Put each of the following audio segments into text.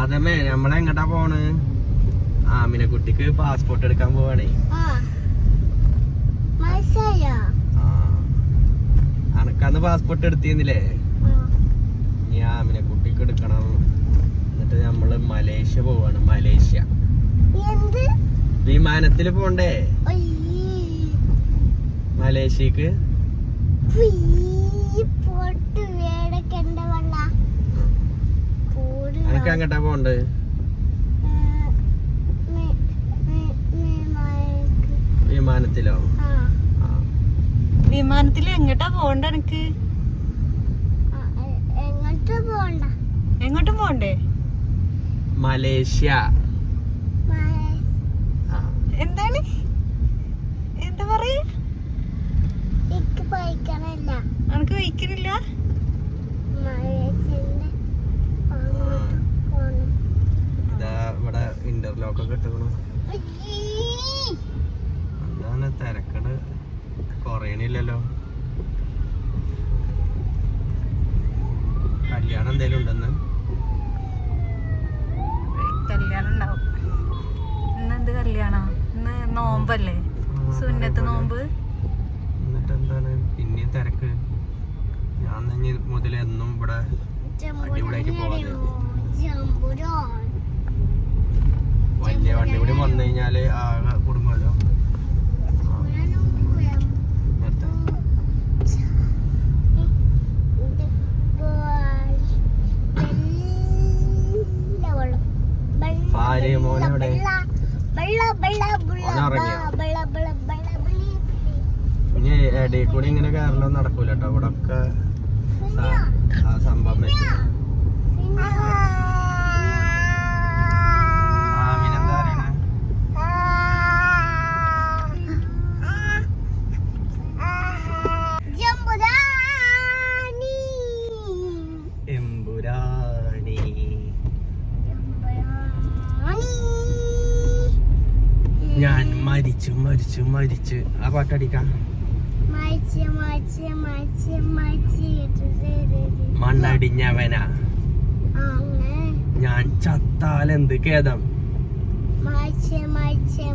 അതമ്മേ നമ്മളെങ്ങട്ടാ പോണ്? ആമിനെ കുട്ടിക്ക് പാസ്പോർട്ട് എടുക്കാൻ പോവാണേ. അനക്കന്ന് പാസ്പോർട്ട് എടുത്തിരുന്നില്ലേ? ഇനി ആമിനെ കുട്ടിക്ക് എടുക്കണം. എന്നിട്ട് നമ്മൾ മലേഷ്യ പോവാണ് മലേഷ്യ. വിമാനത്തിൽ പോണ്ടേ. മലേഷ്യക്ക് ഉയ്യ്, പൊട്ട് വേടക്കണ്ട വെള്ള അങ്ങട്ടാ പോണ്ട് വിമാനത്തിലോ? വിമാനത്തിൽ എങ്ങോട്ടാ പോണ്ട എനിക്ക് ആ, എങ്ങോട്ട് പോണ്ട എങ്ങോട്ടും പോണ്ടേ മലേഷ്യ. ആ. എന്താണ്? എന്താ പറയാ? എനിക്ക് വഹിക്കണില്ല വഹിക്കുന്നില്ല മലേഷ്യന്റെ അങ്ങോട്ട് പോണം ഇതാ ഇവിടെ ഇന്റർലോക്ക് ഒക്കെ ഇട്ടുക്കണു? അതാണ് തിരക്കട്. കുറയണില്ലല്ലോ. കല്യാണം എന്തേലും ഉണ്ടെന്ന് കല്യാണം ഉണ്ടാവും. ഇന്ന് എന്ത് കല്യാണ? ഇന്ന് നോമ്പല്ലേ? സുന്നത്ത് നോമ്പ്. എന്നിട്ട് എന്താണ് പിന്നെയും തിരക്ക്. ഞാൻ മുതൽ എന്നും ഇവിടെ അടിപൊളിയായിട്ട് പോവാതെ. വലിയ വണ്ടി കൂടി വന്നു കഴിഞ്ഞാൽ ആകെ? ഓൻ ഉറങ്ങിയോ? ഇനി ഇടയിൽ കൂടി ഇങ്ങനെ കയറലോ നടക്കൂല കേട്ടോ ഇവിടെ ഒക്കെ സംഭവം വെച്ചു മരിച്ചു മരിച്ചു മരിച്ചു. ആ പാട്ടടിക്കാം മണ്ണടിഞ്ഞവനാ. ഞാൻ ചത്താൽ എന്ത് ഖേദം? മരിച്ച് മരിച്ച്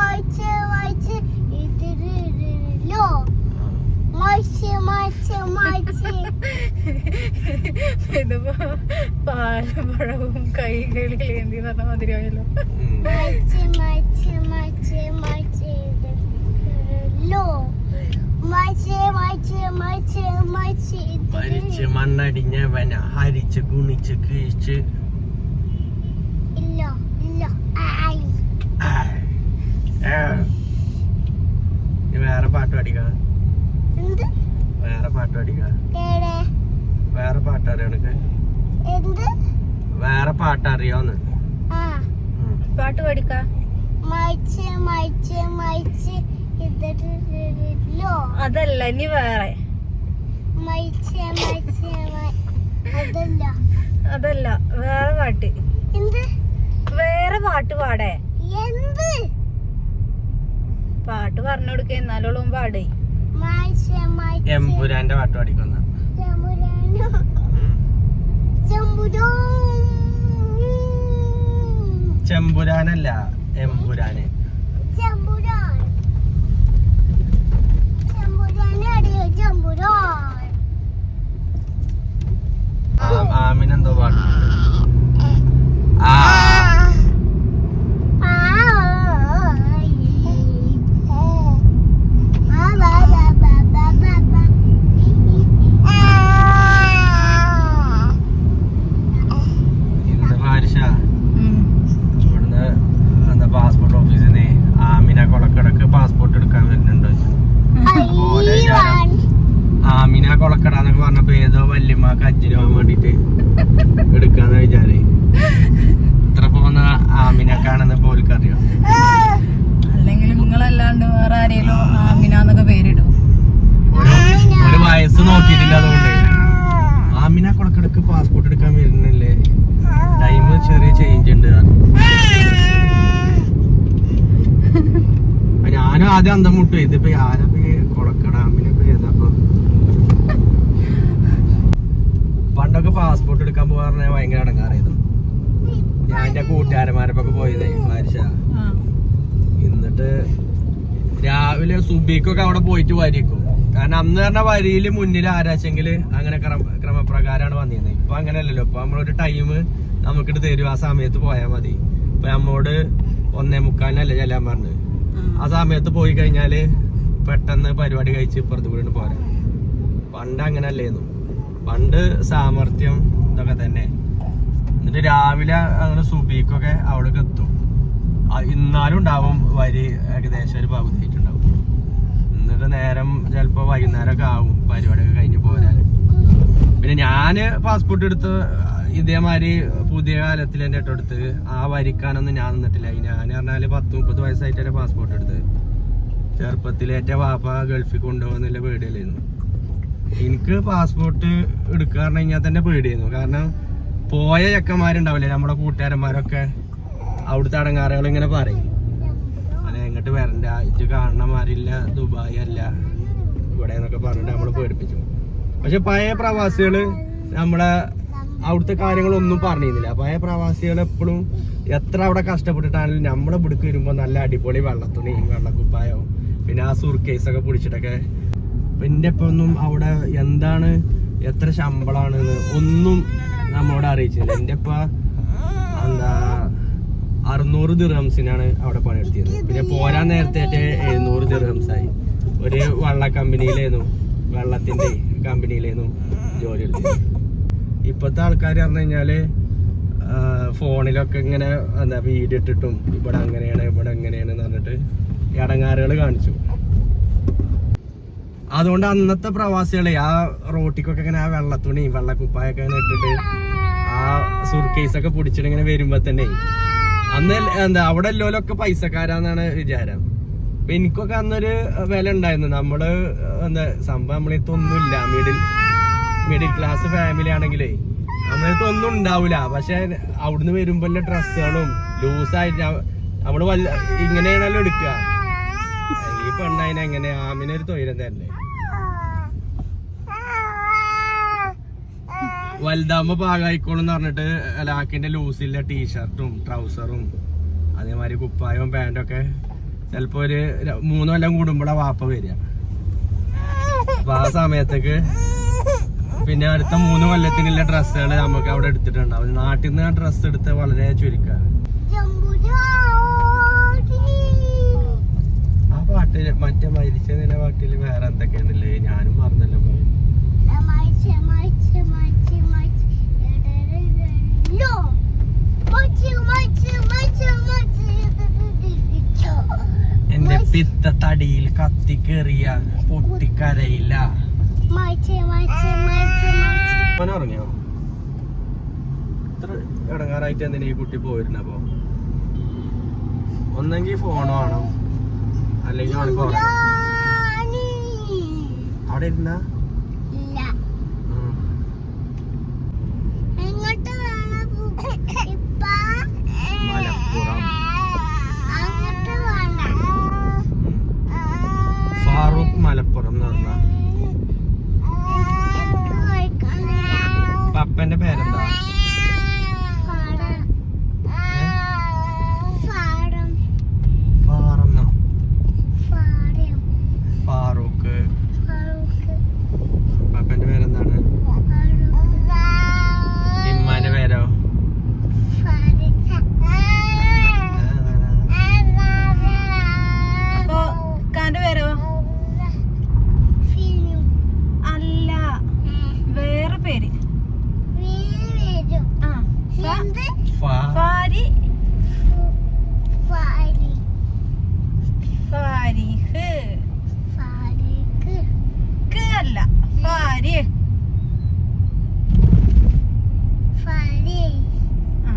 മരിച്ച് മരിച്ച് ഇടലോ ഇതിപ്പോ പാലപ്പഴവും കൈകളിൽ ഏന്തി പറഞ്ഞ മാതിരിയായല്ലോ. മരിച്ച് മണ്ണടിഞ്ഞവന ഹരിച്ച് ഗുണിച്ച് കീഴ്ച്ച് ഇല്ല ഇല്ല വേറെ പാട്ട് പാടിക്ക എന്ത് വേറെ പാട്ട് പാടിക്ക ഏടെ വേറെ പാട്ട് അറിയോ എന്ത്? വേറെ പാട്ട് അറിയോന്ന്. പാട്ട് പഠിക്ക അതല്ല ഇനി വേറെ അതല്ല അതല്ല വേറെ പാട്ട് എന്ത് വേറെ പാട്ട് പാടേ എന്ത് പാട്ട് പറഞ്ഞു കൊടുക്ക എന്നാലോളും പാടേ എമ്പുരാന്റെ പാട്ട് പാടിക്കുന്ന. ചമ്പുരാനോ ചമ്പുരോ ചെമ്പുരാനല്ല എംപുരാന് ചമ്പുരാൻ. പാസ്പോർട്ട് എടുക്കാൻ വരുന്നില്ലേ? ടൈം ചെറിയ ചേഞ്ച് ഉണ്ട്. ഞാനും ആദ്യം അന്തം മുട്ടു. ഇതിപ്പോ ആരാ കൊളക്കടാമിനെ ഏതാപ്പോ പണ്ടൊക്കെ പാസ്പോർട്ട് എടുക്കാൻ പോകാറ ഭയങ്കര അടങ്ങാറായിരുന്നു. ഞാൻ എന്റെ കൂട്ടുകാരന്മാരൊക്കെ പോയതേ മരിച്ച എന്നിട്ട് രാവിലെ സുബിക്കൊക്കെ അവിടെ പോയിട്ട് വരിക്കും കാരണം അന്ന് പറഞ്ഞ വരിയിൽ മുന്നിൽ ആരാച്ചെങ്കിൽ അങ്ങനെ ക്രമ- ക്രമപ്രകാരമാണ് വന്നിരുന്നത് ഇപ്പൊ അങ്ങനെയല്ലല്ലോ. ഇപ്പൊ നമ്മളൊരു ടൈം നമുക്കിട്ട് തരും. ആ സമയത്ത് പോയാൽ മതി. ഇപ്പൊ നമ്മോട് ഒന്നേ മുക്കാലിനല്ലേ ചെല്ലാൻ പറഞ്ഞത് ആ. സമയത്ത് പോയി കഴിഞ്ഞാൽ പെട്ടെന്ന് പരിപാടി കഴിച്ച് ഇപ്പുറത്ത് കൂടി പോരാ. പണ്ട് അങ്ങനല്ലേന്നു. പണ്ട് സാമർഥ്യം ഇതൊക്കെ തന്നെ. എന്നിട്ട് രാവിലെ അങ്ങനെ സുബീക്കൊക്കെ അവിടേക്ക് എത്തും. ഇന്നാലും ഉണ്ടാവും വരി ഏകദേശം ഒരു പകുതിയായിട്ടുണ്ട് നേരം ചിലപ്പോ വൈകുന്നേരമൊക്കെ ആവും പരിപാടിയൊക്കെ കഴിഞ്ഞ് പോരാൻ. പിന്നെ ഞാൻ പാസ്പോർട്ട് എടുത്ത് ഇതേമാതിരി പുതിയ കാലത്തിൽ എന്റെ എടുത്ത് ആ വരിക്കാനൊന്നും ഞാൻ നിന്നിട്ടില്ല. ഞാൻ പറഞ്ഞാൽ പത്ത് മുപ്പത് വയസ്സായിട്ട് എന്റെ പാസ്പോർട്ട് എടുത്ത് ചെറുപ്പത്തിൽ ചെറുപ്പത്തിലേറ്റ വാപ്പ ഗൾഫിൽ കൊണ്ടുപോകുന്നില്ല പേടിയല്ലായിരുന്നു. എനിക്ക് പാസ്പോർട്ട് എടുക്കുക പറഞ്ഞു കഴിഞ്ഞാൽ തന്നെ പേടിയായിരുന്നു. കാരണം പോയ ചെക്കന്മാരുണ്ടാവില്ലേ നമ്മുടെ കൂട്ടുകാരന്മാരൊക്കെ അവിടുത്തെ അടങ്ങാറുകൾ ഇങ്ങനെ പറയും. അല്ലെ എങ്ങോട്ട് വരണ്ട. ഇത് കാണണമാരില്ല ദുബായ് അല്ല. ഇവിടെ എന്നൊക്കെ പറഞ്ഞിട്ട് നമ്മൾ പേടിപ്പിച്ചു. പക്ഷെ പഴയ പ്രവാസികൾ നമ്മളെ അവിടുത്തെ കാര്യങ്ങളൊന്നും പറഞ്ഞിരുന്നില്ല. പഴയ പ്രവാസികൾ എപ്പോഴും എത്ര അവിടെ കഷ്ടപ്പെട്ടിട്ടാണെങ്കിലും നമ്മളെ ഇവിടേക്ക് വരുമ്പോ നല്ല അടിപൊളി വെള്ളത്തുണിയും വെള്ളക്കുപ്പായോ പിന്നെ ആ ഒക്കെ പിടിച്ചിട്ടൊക്കെ. പിന്നെ ഇപ്പൊ ഒന്നും അവിടെ എന്താണ് എത്ര ശമ്പളാണ് ഒന്നും നമ്മളോട് അറിയിച്ചില്ല. എന്റെ ഇപ്പ എന്താ അറുന്നൂറ് ദിർഹംസിനാണ് അവിടെ പണിയെടുത്തിയത്. പിന്നെ പോരാൻ നേരത്തെ എഴുന്നൂറ് ദിർഹംസായി. ഒരു വള്ള കമ്പനിയിലായിരുന്നു വെള്ളത്തിന്റെ കമ്പനിയിലായിരുന്നു ജോലി എടുത്തത് ഇപ്പത്തെ ആൾക്കാർ പറഞ്ഞു കഴിഞ്ഞാൽ ഫോണിലൊക്കെ ഇങ്ങനെ എന്താ വീഡിയോ ഇട്ടിട്ടും ഇവിടെ അങ്ങനെയാണ് ഇവിടെ എങ്ങനെയാണ് പറഞ്ഞിട്ട് ഇടങ്ങാറുകൾ കാണിച്ചു. അതുകൊണ്ട് അന്നത്തെ പ്രവാസികളെ ആ റോട്ടിക്കൊക്കെ ഇങ്ങനെ ആ വെള്ളത്തുണി വെള്ളക്കുപ്പായൊക്കെ ഇങ്ങനെ ഇട്ടിട്ട് ആ സുർക്കേസൊക്കെ പിടിച്ചിട്ട് ഇങ്ങനെ വരുമ്പോ തന്നെ അന്ന് എന്താ അവിടെ എല്ലോലൊക്കെ പൈസക്കാരാന്നാണ് വിചാരം. അപ്പൊ എനിക്കൊക്കെ അന്നൊരു വില ഉണ്ടായിരുന്നു. നമ്മൾ എന്താ സംഭവം നമ്മളടുത്ത് ഒന്നുമില്ല മിഡിൽ മിഡിൽ ക്ലാസ് ഫാമിലി ആണെങ്കിലേ നമ്മളടുത്ത് ഒന്നും ഉണ്ടാവില്ല പക്ഷെ അവിടുന്ന് വരുമ്പോ ഡ്രസ്സുകളും ലൂസായിട്ട് നമ്മൾ വല്ല ഇങ്ങനെയാണല്ലോ എടുക്കുക. ഈ പെണ്ണായിനെങ്ങനെ ആമിനൊരു തന്നെ വലുതാകുമ്പോ പാകായിക്കോളും പറഞ്ഞിട്ട് ലാക്കിന്റെ ലൂസില്ല ടീഷർട്ടും ട്രൗസറും അതേമാതിരി കുപ്പായവും പാന്റും ഒക്കെ ചിലപ്പോ ഒരു മൂന്ന് കൊല്ലം കൂടുമ്പോഴാ വാപ്പ വരിക. അപ്പൊ ആ സമയത്തേക്ക് പിന്നെ അടുത്ത മൂന്ന് കൊല്ലത്തിനുള്ള ഡ്രസ്സുകൾ നമുക്ക് അവിടെ എടുത്തിട്ടുണ്ടാവും നാട്ടിൽ നിന്ന് ഡ്രസ്സ് എടുത്ത് വളരെ ചുരുക്ക ആ പാട്ടിൽ മറ്റേ മരിച്ച നില പാട്ടിൽ വേറെ എന്തൊക്കെയാണല്ലേ ഞാനും മറന്നല്ലോ ഇപ്പൊ. എന്റെ തടിയിൽ കത്തിക്കേറിയ പൊട്ടിക്കരയില്ല ഉറങ്ങിയോ? ഇത്ര ഇടങ്ങാറായിട്ട് എന്തിനാ ഈ കുട്ടി പോയിരുന്ന അപ്പൊ? ഒന്നെങ്കിൽ ഫോൺ വേണം. അല്ലെങ്കിൽ അവിടെ ഇരുന്ന എങ്ങോട്ട് വേണം ഇപ്പ മലപ്പുറം അങ്ങോട്ട് വേണ്ട ഫാറൂഖ് മലപ്പുറം എന്ന് പറഞ്ഞ എനിക്ക് കഴിക്കണില്ല പപ്പന്റെ പേരെന്താ പാടം പാടം ഫാറെന്നോ പാടം ഫാറൂഖ് ഫാറൂഖ് പപ്പന്റെ പേരെന്താണ് ഫാറൂഖ് ഇമ്മാന്റെ പേരോ അപ്പൊ കാന്റെ പേരോ അല്ല വേറെ പേര് ആ ഫ- ഫാ- ഫാരി ഫാരിഹ് ക്ക് അല്ല ഫാരി ആ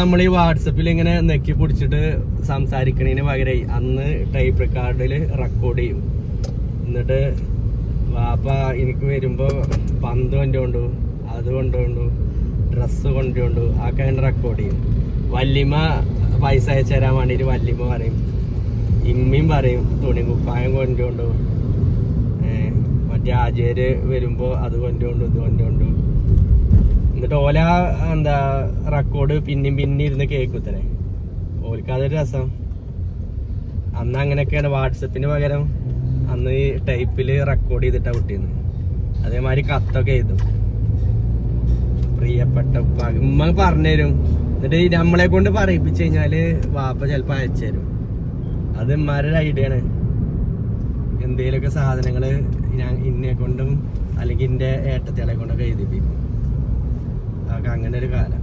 നമ്മൾ ഈ വാട്സപ്പിൽ ഇങ്ങനെ നെക്കി പിടിച്ചിട്ട് സംസാരിക്കണതിന് പകരമായി അന്ന് ടൈപ്പ് റെക്കോർഡിൽ റെക്കോർഡ് ചെയ്യും. എന്നിട്ട് വാപ്പ എനിക്ക് വരുമ്പോൾ പന്ത് കൊണ്ടുകൊണ്ടു അത് കൊണ്ടുകൊണ്ടു ഡ്രസ്സ് കൊണ്ടുകൊണ്ടു ആ കഴിഞ്ഞ് റെക്കോർഡ് ചെയ്യും. വല്യമ്മ പൈസ അയച്ചു തരാൻ വേണ്ടിയിട്ട് വല്യമ്മ പറയും. ഇമ്മയും പറയും തുണി കുപ്പായം കൊണ്ടുകൊണ്ടു മറ്റേ ആചാര് വരുമ്പോൾ അത് കൊണ്ടുകൊണ്ടു ഇത് കൊണ്ടുകൊണ്ടു എന്നിട്ട് ഓല എന്താ റെക്കോർഡ് പിന്നെയും പിന്നെ ഇരുന്ന് കേൾക്കുത്തരെ ഓൽക്ക് അതൊരു രസം. അന്ന് അങ്ങനെയൊക്കെയാണ് വാട്സപ്പിന് പകരം അന്ന് ഈ ടൈപ്പിൽ റെക്കോർഡ് ചെയ്തിട്ടാ വിട്ടിരുന്നത് അതേമാതിരി കത്തൊക്കെ എഴുതും. പ്രിയപ്പെട്ട ഉപ്പ ഉമ്മ പറഞ്ഞുതരും എന്നിട്ട് നമ്മളെ കൊണ്ട് പറയിപ്പിച്ചു കഴിഞ്ഞാൽ വാപ്പ ചിലപ്പോ അയച്ചു തരും. അത് ഉമ്മാരുടെ ഐഡിയ ആണ് എന്തേലൊക്കെ സാധനങ്ങൾ ഞാൻ ഇന്നെ കൊണ്ടും അല്ലെങ്കിൽ എന്റെ ഏട്ടത്തികളെ കൊണ്ടൊക്കെ എഴുതിപ്പിക്കും. അതൊക്കെ അങ്ങനെ ഒരു കാലം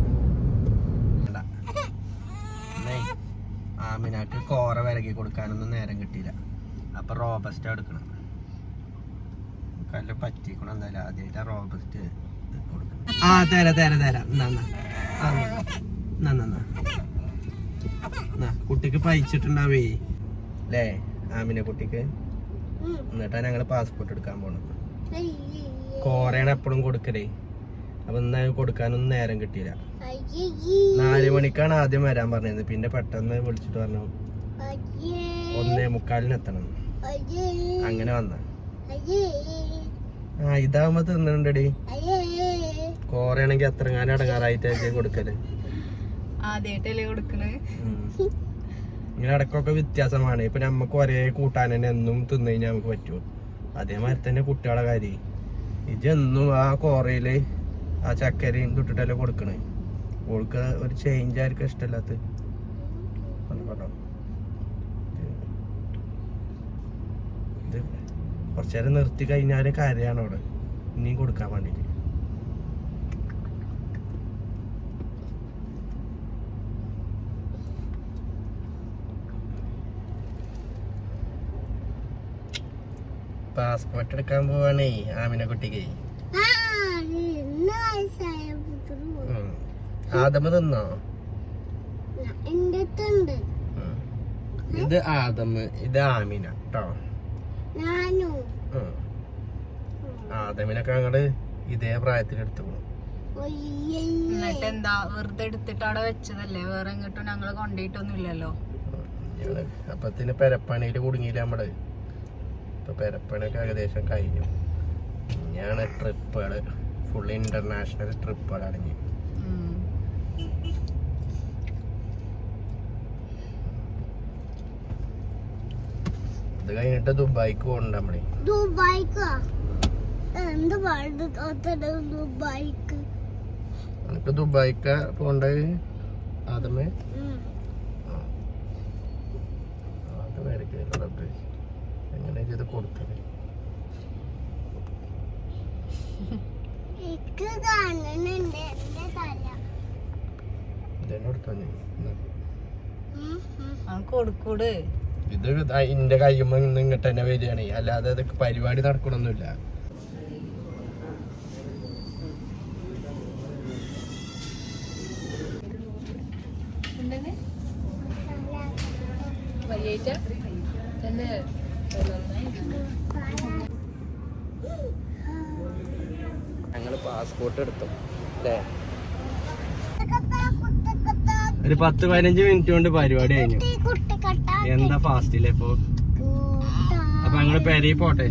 ആമിനാക്ക് കോറ വിലകി കൊടുക്കാനൊന്നും നേരം കിട്ടിയില്ല. അപ്പൊ റോബസ്റ്റ് എടുക്കണം. കല്ല് പറ്റിക്കണം എന്തായാലും ആദ്യമായിട്ട് റോബസ്റ്റ് കൊടുക്കണം ആ തരാ തരാ തരാ. കുട്ടിക്ക് പയിച്ചിട്ടുണ്ടാവേ അല്ലേ ആമിന കുട്ടിക്ക്. എന്നിട്ടാ ഞങ്ങൾ പാസ്പോർട്ട് എടുക്കാൻ പോണത്. കോറയാണ് എപ്പോഴും കൊടുക്കലേ. അപ്പൊ ഇന്ന് കൊടുക്കാനൊന്നും നേരം കിട്ടിയില്ല. നാല് മണിക്കാണ് ആദ്യം വരാൻ പറഞ്ഞത് പിന്നെ പെട്ടെന്ന് വിളിച്ചിട്ട് പറഞ്ഞു ഒന്നേ മുക്കാലിന് എത്തണം. അങ്ങനെ വന്ന. ആ ഇതാവുമ്പോ തിന്നുണ്ടടി കോറയാണെങ്കി കോറയാണെങ്കിൽ എത്ര കാലം അടങ്ങാറായിട്ട് കൊടുക്കൽ. ആദ്യമായിട്ടല്ലേ കൊടുക്കണേ. ഇങ്ങനെ ഇടക്കൊക്കെ വ്യത്യാസമാണ്. ഇപ്പൊ നമുക്ക് ഒരേ കൂട്ടാൻ തന്നെ എന്നും തിന്നു കഴിഞ്ഞാൽ നമുക്ക് പറ്റുമോ അതേമാതിരി തന്നെ കുട്ടികളെ കാര്യം. ഇജെന്നും ആ കോറയിൽ ആ ചക്കരയും തൊട്ടിട്ടല്ലേ കൊടുക്കണേ? ഓൾക്ക് ഒരു ചേഞ്ച് ആയിരിക്കും ഇഷ്ടമല്ലാത്ത. കുറച്ചു നേരം നിർത്തി കഴിഞ്ഞാൽ കാര്യമാണ് അവിടെ. ഇനിയും കൊടുക്കാൻ വേണ്ടിട്ട് പാസ്പോർട്ട് എടുക്കാൻ പോവാണേ ആമിനെ കുട്ടിക്ക് ആ, ഇന്ന് വയസ്സായ പുത്രു. ഉം. ആദമ തിന്നോ. ഇത് ആദമ് ഇത് ആമിന കേട്ടോ ആദമിനൊക്കെ അങ്ങോട്ട് ഇതേ പ്രായത്തിൽ എടുത്തു പോകും എന്നിട്ട് എന്താ വെറുതെ എടുത്തിട്ട് അവിടെ വെച്ചതല്ലേ? വേറെ എങ്ങോട്ടും ഞങ്ങൾ കൊണ്ടിട്ടൊന്നുമില്ലല്ലോ ഇല്ലല്ലോ അപ്പത്തിന് പെരപ്പണിയിൽ കുടുങ്ങിയില്ല നമ്മൾ? ഇപ്പൊ പെരപ്പണിയൊക്കെ ഏകദേശം കഴിഞ്ഞു. ഇനിയാണ് ട്രിപ്പുകൾ. ഫുൾ ഇന്റർനാഷണൽ ട്രിപ്പ് അടങ്ങി അത് കഴിഞ്ഞിട്ട് ദുബായിക്ക് പോകണ്ട നമ്മളെ. ദുബായിക്കാ എന്ത് പാട് തോത്തത് ദുബായിക്ക്? നമുക്ക് ദുബായിക്ക പോണ്ടേ മേടിക്കില്ല റബ്ബേ എങ്ങനെ ചെയ്ത് കൊടുത്തത്? എനിക്ക് കാണുന്നുണ്ട് എന്റെ തല. തന്നെ കൊടുക്കൂട്. ഇത് ദാ ഇന്റെ കയ്യുമ്പോ ഇങ്ങോട്ട് തന്നെ വരികയാണ്. അല്ലാതെ ഇതൊക്കെ പരിപാടി നടക്കണമൊന്നുമില്ല ഞങ്ങൾ പാസ്പോർട്ട് എടുത്തു. അല്ലേ? ഒരു പത്ത് പതിനഞ്ച് മിനിറ്റ് കൊണ്ട് പരിപാടി കഴിഞ്ഞു. എന്താ ഫാസ്റ്റില്ലേ ഇപ്പൊ? അപ്പൊ ഞങ്ങൾ പെരയിൽ പോട്ടെ.